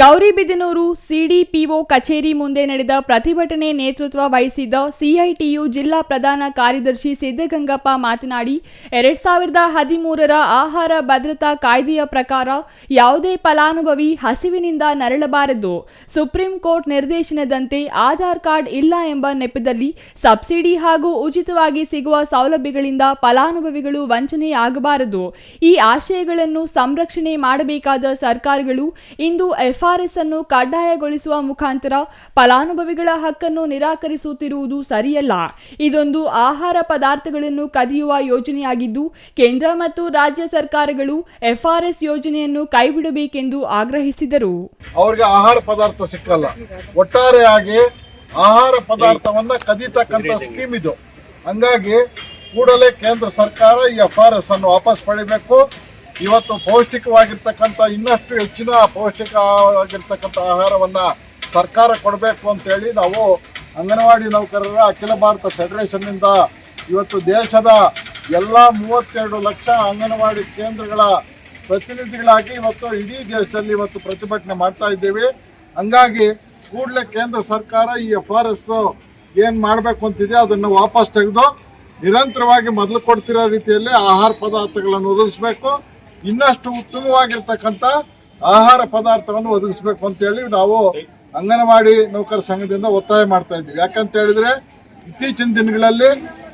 Gauribidanur CDPO ಕಚೇರಿ ಮುಂದೆ ನಡೆದ ಪ್ರತಿಭಟನೆ ನೇತೃತ್ವ ವಹಿಸಿದ್ದ ಸಿಐಟಿಯು ಜಿಲ್ಲಾ ಪ್ರಧಾನ ಕಾರ್ಯದರ್ಶಿ ಸಿದ್ದಗಂಗಪ್ಪ ಮಾತನಾಡಿ, ಎರಡ್ ಸಾವಿರದ ಹದಿಮೂರರ ಆಹಾರ ಭದ್ರತಾ ಕಾಯ್ದೆಯ ಪ್ರಕಾರ ಯಾವುದೇ ಫಲಾನುಭವಿ ಹಸಿವಿನಿಂದ ನರಳಬಾರದು. ಸುಪ್ರೀಂ ಕೋರ್ಟ್ ನಿರ್ದೇಶನದಂತೆ ಆಧಾರ್ ಕಾರ್ಡ್ ಇಲ್ಲ ಎಂಬ ನೆಪದಲ್ಲಿ ಸಬ್ಸಿಡಿ ಹಾಗೂ ಉಚಿತವಾಗಿ ಸಿಗುವ ಸೌಲಭ್ಯಗಳಿಂದ ಫಲಾನುಭವಿಗಳು ವಂಚನೆಯಾಗಬಾರದು. ಈ ಆಶಯಗಳನ್ನು ಸಂರಕ್ಷಣೆ ಮಾಡಬೇಕಾದ ಸರ್ಕಾರಗಳು ಇಂದು ಎಫ್ಆರ್ಎಸ್ ಅನ್ನು ಕಡ್ಡಾಯಗೊಳಿಸುವ ಮುಖಾಂತರ ಫಲಾನುಭವಿಗಳ ಹಕ್ಕನ್ನು ನಿರಾಕರಿಸುತ್ತಿರುವುದು ಸರಿಯಲ್ಲ. ಇದೊಂದು ಆಹಾರ ಪದಾರ್ಥಗಳನ್ನು ಕದಿಯುವ ಯೋಜನೆಯಾಗಿದ್ದು, ಕೇಂದ್ರ ಮತ್ತು ರಾಜ್ಯ ಸರ್ಕಾರಗಳು ಎಫ್ಆರ್ಎಸ್ ಯೋಜನೆಯನ್ನು ಕೈಬಿಡಬೇಕೆಂದು ಆಗ್ರಹಿಸಿದರು. ಅವರಿಗೆ ಆಹಾರ ಪದಾರ್ಥ ಸಿಕ್ಕಲ್ಲ. ಒಟ್ಟಾರೆಯಾಗಿ ಆಹಾರ ಪದಾರ್ಥವನ್ನ ಕದೀತಕ್ಕಂಥ ಸ್ಕೀಮ್ ಇದು ಹಂಗಾಗಿ ಕೂಡಲೇ ಕೇಂದ್ರ ಸರ್ಕಾರ ಈ ಎಫ್ ಆರ್ ಎಸ್ ಅನ್ನು ವಾಪಸ್ ಪಡಿಬೇಕು. ಇವತ್ತು ಪೌಷ್ಟಿಕವಾಗಿರ್ತಕ್ಕಂಥ ಇನ್ನಷ್ಟು ಹೆಚ್ಚಿನ ಪೌಷ್ಟಿಕವಾಗಿರ್ತಕ್ಕಂಥ ಆಹಾರವನ್ನ ಸರ್ಕಾರ ಕೊಡಬೇಕು ಅಂತೇಳಿ ನಾವು ಅಂಗನವಾಡಿ ನೌಕರರ ಅಖಿಲ ಭಾರತ ಫೆಡರೇಷನ್ನಿಂದ ಇವತ್ತು ದೇಶದ ಎಲ್ಲ ಮೂವತ್ತೆರಡು ಲಕ್ಷ ಅಂಗನವಾಡಿ ಕೇಂದ್ರಗಳ ಪ್ರತಿನಿಧಿಗಳಾಗಿ ಇವತ್ತು ಇಡೀ ದೇಶದಲ್ಲಿ ಇವತ್ತು ಪ್ರತಿಭಟನೆ ಮಾಡ್ತಾ ಇದ್ದೇವೆ. ಹಂಗಾಗಿ ಕೂಡಲೇ ಕೇಂದ್ರ ಸರ್ಕಾರ ಈ ಎಫ್ ಆರ್ ಎಸ್ ಏನು ಮಾಡಬೇಕು ಅಂತಿದೆ ಅದನ್ನು ವಾಪಸ್ ತೆಗೆದು ನಿರಂತರವಾಗಿ ಮೊದಲು ಕೊಡ್ತಿರೋ ರೀತಿಯಲ್ಲಿ ಆಹಾರ ಪದಾರ್ಥಗಳನ್ನು ಒದಗಿಸ್ಬೇಕು. ಇನ್ನಷ್ಟು ಉತ್ತಮವಾಗಿರ್ತಕ್ಕಂಥ ಆಹಾರ ಪದಾರ್ಥವನ್ನು ಒದಗಿಸ್ಬೇಕು ಅಂತೇಳಿ ನಾವು ಅಂಗನವಾಡಿ ನೌಕರ ಸಂಘದಿಂದ ಒತ್ತಾಯ ಮಾಡ್ತಾ ಇದ್ದೀವಿ. ಯಾಕಂತ ಹೇಳಿದ್ರೆ ಇತ್ತೀಚಿನ ದಿನಗಳಲ್ಲಿ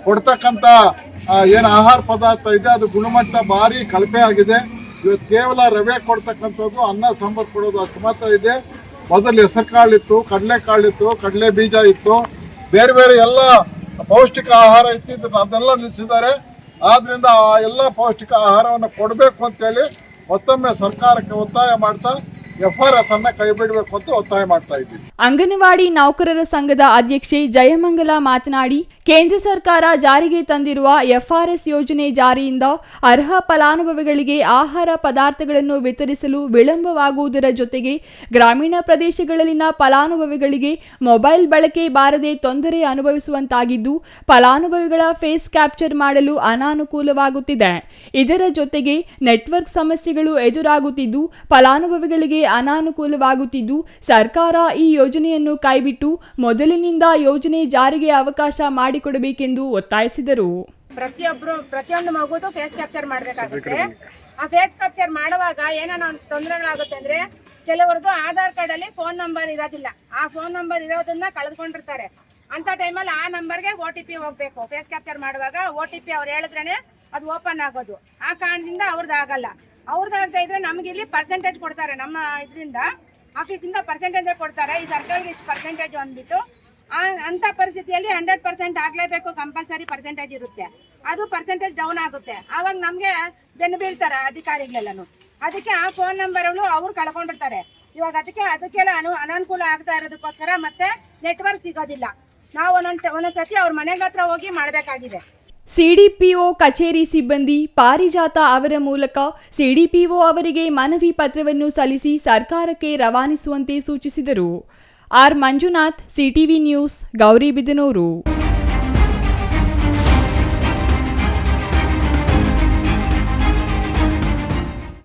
ಕೊಡ್ತಕ್ಕಂಥ ಏನು ಆಹಾರ ಪದಾರ್ಥ ಇದೆ, ಅದು ಗುಣಮಟ್ಟ ಭಾರಿ ಕಳಪೆ ಆಗಿದೆ. ಇವತ್ತು ಕೇವಲ ರವೆ ಕೊಡ್ತಕ್ಕಂಥದ್ದು, ಅನ್ನ, ಸಾಂಬಾರು ಕೊಡೋದು ಅಷ್ಟು ಮಾತ್ರ ಇದೆ. ಮೊದಲು ಹೆಸರು ಕಾಳಿತ್ತು ಕಡಲೆ ಕಾಳಿತ್ತು ಕಡಲೆ ಬೀಜ ಇತ್ತು. ಬೇರೆ ಬೇರೆ ಎಲ್ಲ ಪೌಷ್ಟಿಕ ಆಹಾರ ಇತ್ತು. ಅದನ್ನೆಲ್ಲ ನಿಲ್ಲಿಸಿದ್ದಾರೆ. ಆದ್ರಿಂದ ಆ ಎಲ್ಲ ಪೌಷ್ಟಿಕ ಆಹಾರವನ್ನು ಕೊಡಬೇಕು ಅಂತೇಳಿ ಮತ್ತೊಮ್ಮೆ ಸರ್ಕಾರಕ್ಕೆ ಒತ್ತಾಯ ಮಾಡ್ತಾ ಎಫ್ ಆರ್ ಎಸ್ ಅನ್ನ ಕೈಬಿಡಬೇಕು ಅಂತ ಒತ್ತಾಯ ಮಾಡ್ತಾ ಅಂಗನವಾಡಿ ನೌಕರರ ಸಂಘದ ಅಧ್ಯಕ್ಷೆ ಜಯಮಂಗಲ ಮಾತನಾಡಿ, ಕೇಂದ್ರ ಸರ್ಕಾರ ಜಾರಿಗೆ ತಂದಿರುವ ಎಫ್ಆರ್ಎಸ್ ಯೋಜನೆ ಜಾರಿಯಿಂದ ಅರ್ಹ ಫಲಾನುಭವಿಗಳಿಗೆ ಆಹಾರ ಪದಾರ್ಥಗಳನ್ನು ವಿತರಿಸಲು ವಿಳಂಬವಾಗುವುದರ ಜೊತೆಗೆ ಗ್ರಾಮೀಣ ಪ್ರದೇಶಗಳಲ್ಲಿನ ಫಲಾನುಭವಿಗಳಿಗೆ ಮೊಬೈಲ್ ಬಳಕೆ ಬಾರದೆ ತೊಂದರೆ ಅನುಭವಿಸುವಂತಾಗಿದ್ದು, ಫಲಾನುಭವಿಗಳ ಫೇಸ್ ಕ್ಯಾಪ್ಚರ್ ಮಾಡಲು ಅನಾನುಕೂಲವಾಗುತ್ತಿದೆ. ಇದರ ಜೊತೆಗೆ ನೆಟ್ವರ್ಕ್ ಸಮಸ್ಯೆಗಳು ಎದುರಾಗುತ್ತಿದ್ದು, ಫಲಾನುಭವಿಗಳಿಗೆ ಅನಾನುಕೂಲವಾಗುತ್ತಿದ್ದು, ಸರ್ಕಾರ ಈ ಯೋಜನೆಯನ್ನು ಕೈಬಿಟ್ಟು ಮೊದಲಿನಿಂದ ಯೋಜನೆ ಜಾರಿಗೆ ಅವಕಾಶ ಮಾಡಿಕೊಡಬೇಕೆಂದು ಒತ್ತಾಯಿಸಿದರು. ಪ್ರತಿಯೊಬ್ರು, ಪ್ರತಿಯೊಂದು ಮಗುದು ಫೇಸ್ ಕ್ಯಾಪ್ಚರ್ ಮಾಡಬೇಕಾಗುತ್ತೆ. ಆ ಫೇಸ್ ಕ್ಯಾಪ್ಚರ್ ಮಾಡುವಾಗ ಏನೇನೋ ತೊಂದರೆಗಳಾಗುತ್ತೆ ಅಂದ್ರೆ ಕೆಲವರದು ಆಧಾರ್ ಕಾರ್ಡ್ ಅಲ್ಲಿ ಫೋನ್ ನಂಬರ್ ಇರೋದಿಲ್ಲ. ಆ ಫೋನ್ ನಂಬರ್ ಇರೋದನ್ನ ಕಳೆದುಕೊಂಡಿರ್ತಾರೆ. ಅಂತ ಟೈಮಲ್ಲಿ ಆ ನಂಬರ್ಗೆ ಓ ಟಿ ಪಿ ಹೋಗ್ಬೇಕು. ಫೇಸ್ ಕ್ಯಾಪ್ಚರ್ ಮಾಡುವಾಗ ಓ ಟಿ ಪಿ ಅವ್ರು ಹೇಳಿದ್ರೇನೆ ಅದು ಓಪನ್ ಆಗೋದು. ಆ ಕಾರಣದಿಂದ ಅವ್ರದ್ದು ಆಗಲ್ಲ. ಅವ್ರದ್ದು ಆಗದೆ ಇದ್ರೆ ನಮ್ಗೆ ಇಲ್ಲಿ ಪರ್ಸೆಂಟೇಜ್ ಕೊಡ್ತಾರೆ ನಮ್ಮ ಇದರಿಂದ. ಆಫೀಸಿಂದ ಪರ್ಸೆಂಟೇಜ್ ಕೊಡ್ತಾರೆ. ಈ ಸರ್ಕಾರಿಗೆ ಇಷ್ಟು ಪರ್ಸೆಂಟೇಜ್ ಅಂದ್ಬಿಟ್ಟು. ಅಂತ ಪರಿಸ್ಥಿತಿಯಲ್ಲಿ ಹಂಡ್ರೆಡ್ ಪರ್ಸೆಂಟ್ ಆಗಲೇಬೇಕು ಕಂಪಲ್ಸರಿ ಪರ್ಸೆಂಟೇಜ್ ಇರುತ್ತೆ. ಅದು ಪರ್ಸೆಂಟೇಜ್ ಡೌನ್ ಆಗುತ್ತೆ. ಆವಾಗ ನಮಗೆ ಬೆನ್ನು ಬೀಳ್ತಾರೆ ಅಧಿಕಾರಿಗಳೆಲ್ಲನು. ಅದಕ್ಕೆ ಆ ಫೋನ್ ನಂಬರ್ಗಳು ಅವ್ರು ಕಳ್ಕೊಂಡಿರ್ತಾರೆ. ಇವಾಗ ಅದಕ್ಕೆ ಅದಕ್ಕೆಲ್ಲ ಅನು, ಅನಾನುಕೂಲ ಆಗ್ತಾ ಇರೋದಕ್ಕೋಸ್ಕರ ಮತ್ತೆ ನೆಟ್ವರ್ಕ್ ಸಿಗೋದಿಲ್ಲ. ನಾವು ಒಂದೊಂದು ಒಂದೊಂದ್ಸತಿ ಅವ್ರ ಮನೆಗಳ ಹತ್ರ ಹೋಗಿ ಮಾಡಬೇಕಾಗಿದೆ. ಸಿಡಿಪಿಒ ಕಚೇರಿ ಸಿಬ್ಬಂದಿ ಪಾರಿಜಾತ ಅವರ ಮೂಲಕ ಸಿಡಿಪಿಒ ಅವರಿಗೆ ಮನವಿ ಪತ್ರವನ್ನು ಸಲ್ಲಿಸಿ ಸರ್ಕಾರಕ್ಕೆ ರವಾನಿಸುವಂತೆ ಸೂಚಿಸಿದರು. R Manjunath, CTV news Gauribidanur